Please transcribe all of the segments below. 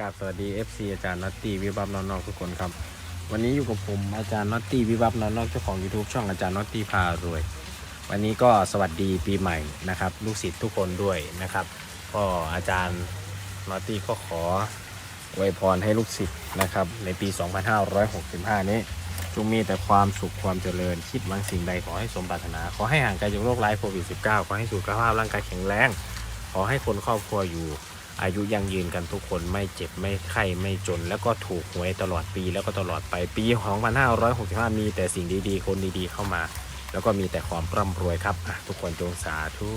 กราบสวัสดี FC อาจารย์น็อตตี้วิบับนอนนอกทุกคนครับ วันนี้อยู่กับผมอาจารย์น็อตตี้วิบับนอนนอกเจ้าของ YouTube ช่องอาจารย์น็อตตี้พารวย วันนี้ก็สวัสดีปีใหม่นะครับ ลูกศิษย์ทุกคนด้วยนะครับ ก็อาจารย์น็อตตี้ก็ขออวยพรให้ลูกศิษย์นะครับ ในปี 2565 นี้ จงมีแต่ความสุขความเจริญ คิดหวังสิ่งใดขอให้สมปรารถนา ขอให้ห่างไกลจากโรคร้ายโควิด -19 ขอให้สุขภาพร่างกายแข็งแรง ขอให้คนครอบครัวอยู่ อายุยั่งยืนกันทุกคนไม่เจ็บไม่ไข้ไม่จน แล้วก็ถูกหวยตลอดปีแล้วก็ตลอดไปปีของ2565 มีแต่สิ่งดีๆ คนดีๆเข้ามา แล้วก็มีแต่ความร่ำรวยครับทุกคนจงสาธุ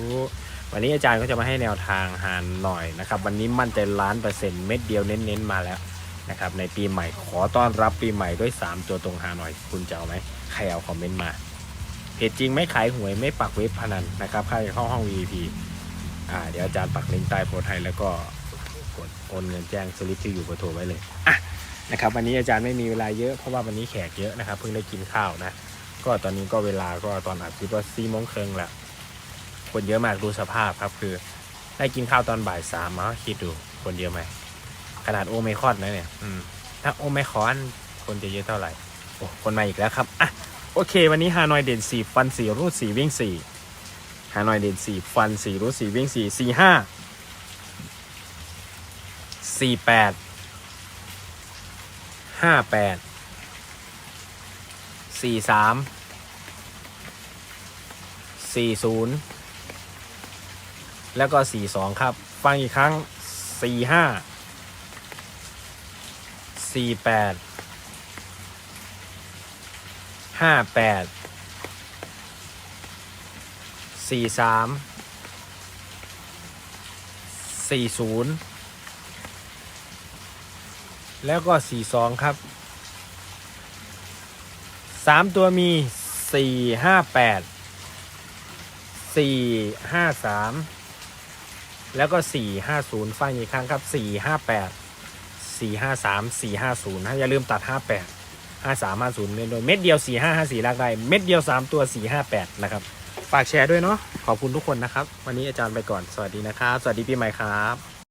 วันนี้อาจารย์ก็จะมาให้แนวทางหานหน่อยนะครับ วันนี้มั่นใจล้านเปอร์เซ็นต์เม็ดเดียวเน้นๆมาแล้วนะครับในปีใหม่ขอต้อนรับปีใหม่ด้วย 3 ตัวตรงหาหน่อยคุณจะเอาไหมใครเอาคอมเมนต์มาเพจจริงไม่ขายหวยไม่ปักเว็บพนันนะครับใครเข้าห้อง VIP อ่าเดี๋ยวอาจารย์ปักลิงก์ใต้โพสต์ให้แล้วก็กดโอนเงินแจ้งสลิปที่อยู่เบอร์โทรไว้เลยอะนะครับวันนี้อาจารย์ไม่มีเวลาเยอะเพราะว่าวันนี้แขกเยอะนะครับเพิ่งได้กินข้าวนะก็ตอนนี้ก็เวลาก็ตอนอัดคลิปว่าสี่โมงครึ่งละคนเยอะมากดูสภาพครับคือ ได้กินข้าวตอนบ่ายสามมาคิดดูคนเยอะไหมขนาดโอไมคอนนะเนี่ยถ้าโอไมคอนคนจะเยอะเท่าไหร่โอ้คนมาอีกแล้วครับอะโอเค วันนี้ฮานอยเด่นสี่ฟันสี่รูดสี่วิ่งสี่ ฮานอยเด่นสี่ฟันสี่รูดสี่วิ่งสี่สี่ห้าสี่แปดห้าแปดสี่สามสี่ศูนย์แล้วก็สี่สองครับ ฟังอีกครั้งสี่ห้าสี่แปดห้าแปด สี่สามสี่ศูนย์แล้วก็สี่สองครับสามตัวมีสี่ห้าแปดสี่ห้าสามแล้วก็สี่ห้าศูนย์ฟังอีกครั้งครับสี่ห้าแปดสี่ห้าสามสี่ห้าศูนย์นะอย่าลืมตัดห้าแปดห้าสามห้าศูนย์โดยเม็ดเดียวสี่ห้าห้าสี่ลากได้ เม็ดเดียวสามตัวสี่ห้าแปดนะครับ ฝากแชร์ด้วยเนาะขอบคุณทุกคนนะครับ วันนี้อาจารย์ไปก่อนสวัสดีนะครับ สวัสดีปีใหม่ครับ